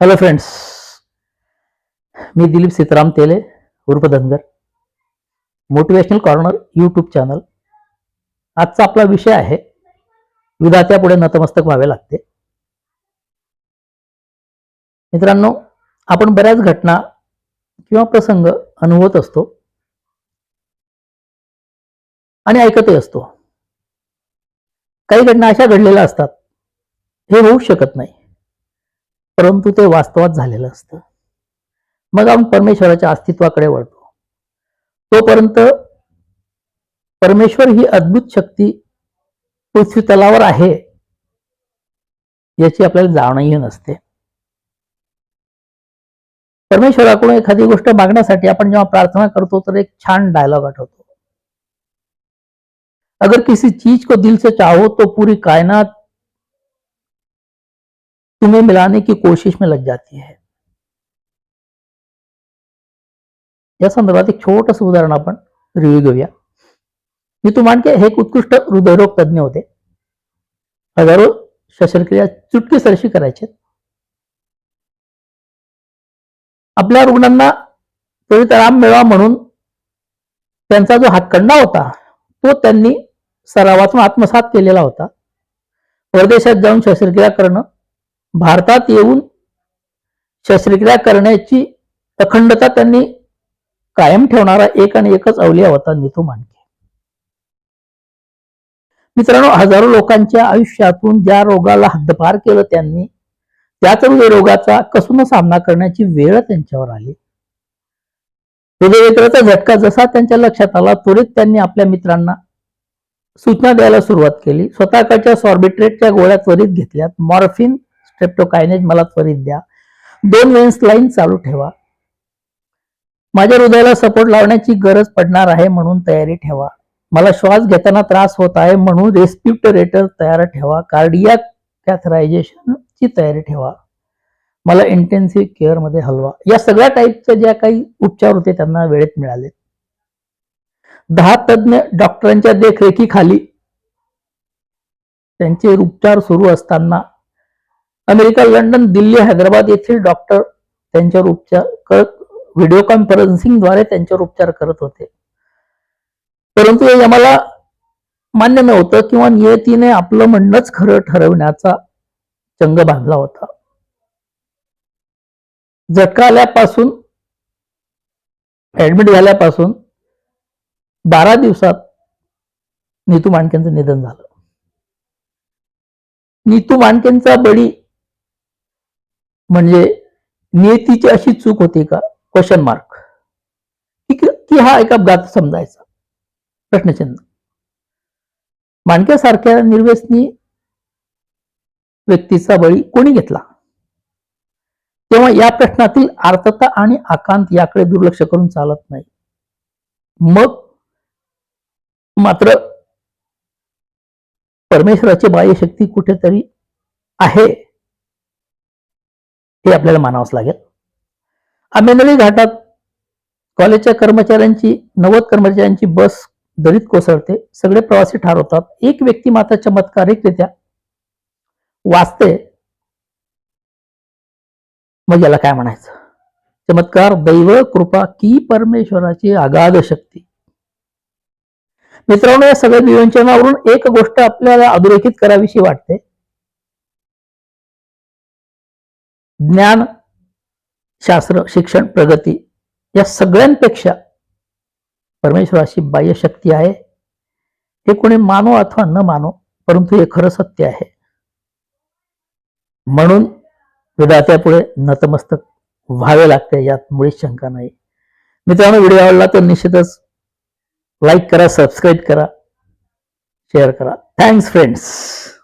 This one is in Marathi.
हॅलो फ्रेंड्स मी दिलीप सीताराम तेले उर्फ Dhangar motivational corner YouTube channel आजचा आपला विषय आहे विधात्यापुढे नतमस्तक व्हावे लागते. मित्रांनो आपण बऱ्याच घटना किंवा प्रसंग अनुभवत असतो. आणि ऐकतही असतो. काही घटना अशा घडलेल्या असतात हे होऊ शकत नाही. परंतु ते वास्तवात झालेलं असतं. मग आपण परमेश्वराच्या अस्तित्वाकडे वळतो. तोपर्यंत परमेश्वर ही अद्भुत शक्ती पृथ्वी तलावर आहे याची आपल्याला जाणही नसते. परमेश्वराकडून एखादी गोष्ट मागण्यासाठी आपण जेव्हा प्रार्थना करतो तर एक छान डायलॉग आठवतो. अगर किसी चीज को दिल से चाहो तो पूरी कायनात तुम्हें मिलाने की कोशिश में लग जाती है। या संदर्भात एक छोटस उदाहरण आपण रिव्ह्यू घेऊया। नीतू मांडके हे एक उत्कृष्ट हृदयरोग तज्ज्ञ होते। हजारो शस्त्रक्रिया चुटकी सरशी करायचे आपल्या रुग्णांना त्वरित आराम मिळावा म्हणून त्यांचा जो हातकंडा होता तो त्यांनी सरावातून आत्मसात केलेला होता। परदेशात जाऊन शस्त्रक्रिया करणं भारतात येऊन शस्त्रक्रिया करण्याची अखंडता त्यांनी कायम ठेवणारा एक आणि एकच अवलिया होता नितू मांडके मित्रांनो हजारो लोकांच्या आयुष्यातून ज्या रोगाला हद्दपार केलं त्यांनी त्याच रोगाचा कसून सामना करण्याची वेळ त्यांच्यावर आली. हृदयवेत्राचा झटका जसा त्यांच्या लक्षात आला त्वरित त्यांनी आपल्या मित्रांना सूचना द्यायला सुरुवात केली. स्वतःकडच्या सॉर्बिट्रेटच्या गोळ्या त्वरित घेतल्यात. मॉर्फिन स्ट्रेप्टोकायनेज मला त्वरित द्या. दोन वेन्स लाईन चालू ठेवा. माझ्या हृदयाला सपोर्ट लावण्याची गरज पडणार आहे म्हणून तयारी ठेवा. मला श्वास घेताना त्रास होत आहे म्हणून रेस्प्युटरेटर तयार ठेवा. कार्डियाक कॅथरायझेशनची तयारी ठेवा. मला इंटेन्सिव्ह केअरमध्ये हलवा. या सगळ्या टाईपच्या ज्या काही उपचार होते त्यांना वेळेत मिळाले. दहा तज्ञ डॉक्टरांच्या देखरेखीखाली त्यांचे उपचार सुरू असताना अमेरिका लंडन दिल्ली हैदराबाद येथील डॉक्टर त्यांच्यावर उपचार करत व्हिडिओ कॉन्फरन्सिंगद्वारे त्यांच्यावर उपचार करत होते. परंतु हे आम्हाला मान्य नव्हतं किंवा नियतीने आपलं म्हणणंच खरं ठरवण्याचा चंग बांधला होता. झटका आल्यापासून ऍडमिट झाल्यापासून बारा दिवसात नीतू मांडकेंचं निधन झालं. नीतू मांडकेंचा बळी म्हणजे नियतीची अशी चूक होती का? क्वेश्चन मार्क की हा एक अपघात समजायचा? प्रश्नचिन्ह. माणक्यासारख्या निर्व्यसनी व्यक्तीचा बळी कोणी घेतला? तेव्हा या प्रश्नातील आर्तता आणि आकांत याकडे दुर्लक्ष करून चालत नाही. मग मात्र परमेश्वराची बाह्यशक्ती कुठेतरी आहे. हे आपल्याला मानावंच लागेल. आंबेनळी घाटात कॉलेजच्या कर्मचाऱ्यांची नव्वद कर्मचाऱ्यांची बस दरीत कोसळते. सगळे प्रवासी ठार होतात. एक व्यक्ती मात्र चमत्कारिकरित्या वाचते. मग याला काय म्हणायचं? चमत्कार दैव कृपा की परमेश्वराची अगाध शक्ती. मित्रांनो या सगळ्या विवेचनावरून एक गोष्ट आपल्याला अधोरेखित करावीशी वाटते. ज्ञान शास्त्र शिक्षण प्रगती या सगळ्यांपेक्षा परमेश्वराची बाह्य शक्ती आहे. हे कोणी मानो अथवा न मानो परंतु हे खरं सत्य आहे. म्हणून विधात्यापुढे नतमस्तक व्हावे लागते यात मुळीच शंका नाही. मित्रांनो व्हिडिओ आवडला तर निश्चितच लाईक करा सबस्क्राईब करा शेअर करा. Thanks friends.